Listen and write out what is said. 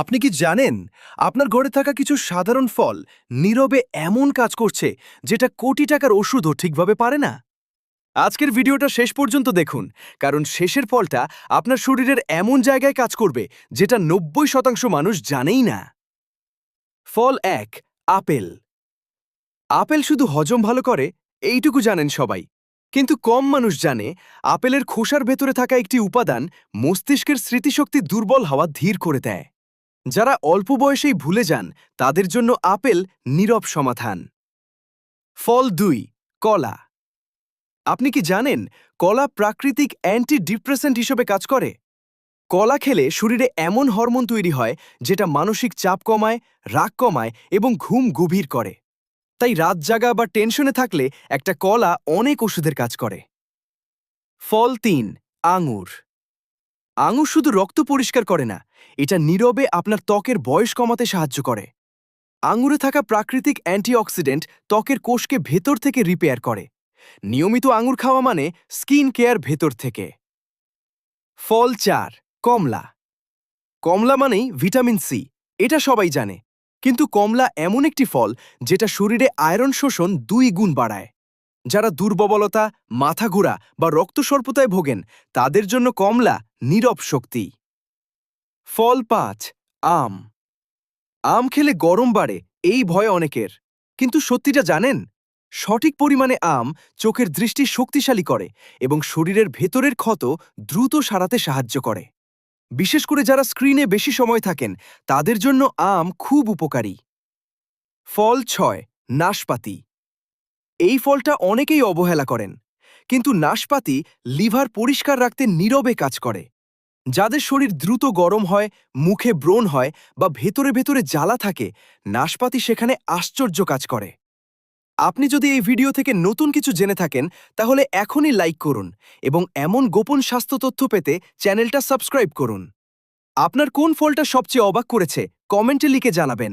আপনি কি জানেন, আপনার ঘরে থাকা কিছু সাধারণ ফল নীরবে এমন কাজ করছে যেটা কোটি টাকার ওষুধও ঠিকভাবে পারে না? আজকের ভিডিওটা শেষ পর্যন্ত দেখুন, কারণ শেষের ফলটা আপনার শরীরের এমন জায়গায় কাজ করবে যেটা নব্বই শতাংশ মানুষ জানেই না। ফল এক, আপেল। আপেল শুধু হজম ভালো করে, এইটুকু জানেন সবাই। কিন্তু কম মানুষ জানে, আপেলের খোসার ভেতরে থাকা একটি উপাদান মস্তিষ্কের স্মৃতিশক্তি দুর্বল হওয়া ধীর করে দেয়। যারা অল্প বয়সেই ভুলে যান, তাদের জন্য আপেল নীরব সমাধান। ফল দুই, কলা। আপনি কি জানেন, কলা প্রাকৃতিক অ্যান্টি ডিপ্রেসেন্ট হিসেবে কাজ করে? কলা খেলে শরীরে এমন হরমোন তৈরি হয়, যেটা মানসিক চাপ কমায়, রাগ কমায় এবং ঘুম গভীর করে। তাই রাত জাগা বা টেনশনে থাকলে একটা কলা অনেক ওষুধের কাজ করে। ফল তিন, আঙুর। আঙুর শুধু রক্ত পরিষ্কার করে না, এটা নীরবে আপনার ত্বকের বয়স কমাতে সাহায্য করে। আঙুরে থাকা প্রাকৃতিক অ্যান্টিঅক্সিডেন্ট ত্বকের কোষকে ভেতর থেকে রিপেয়ার করে। নিয়মিত আঙুর খাওয়া মানে স্কিন কেয়ার ভেতর থেকে। ফল চার, কমলা। কমলা মানেই ভিটামিন সি, এটা সবাই জানে। কিন্তু কমলা এমন একটি ফল যেটা শরীরে আয়রন শোষণ দুই গুণ বাড়ায়। যারা দুর্বলতা, মাথা ঘোরা বা রক্তস্বল্পতায় ভোগেন, তাদের জন্য কমলা নীরব শক্তি। ফল পাঁচ, আম। আম খেলে গরম বাড়ে, এই ভয় অনেকের। কিন্তু সত্যিটা জানেন? সঠিক পরিমাণে আম চোখের দৃষ্টি শক্তিশালী করে এবং শরীরের ভেতরের ক্ষত দ্রুত সারাতে সাহায্য করে। বিশেষ করে যারা স্ক্রিনে বেশি সময় থাকেন, তাদের জন্য আম খুব উপকারী। ফল ছয়, নাশপাতি। এই ফলটা অনেকেই অবহেলা করেন। কিন্তু নাশপাতি লিভার পরিষ্কার রাখতে নীরবে কাজ করে। যাদের শরীর দ্রুত গরম হয়, মুখে ব্রণ হয় বা ভেতরে ভেতরে জ্বালা থাকে, নাশপাতি সেখানে আশ্চর্য কাজ করে। আপনি যদি এই ভিডিও থেকে নতুন কিছু জেনে থাকেন, তাহলে এখনই লাইক করুন এবং এমন গোপন স্বাস্থ্য তথ্য পেতে চ্যানেলটা সাবস্ক্রাইব করুন। আপনার কোন ফলটা সবচেয়ে অবাক করেছে, কমেন্টে লিখে জানাবেন।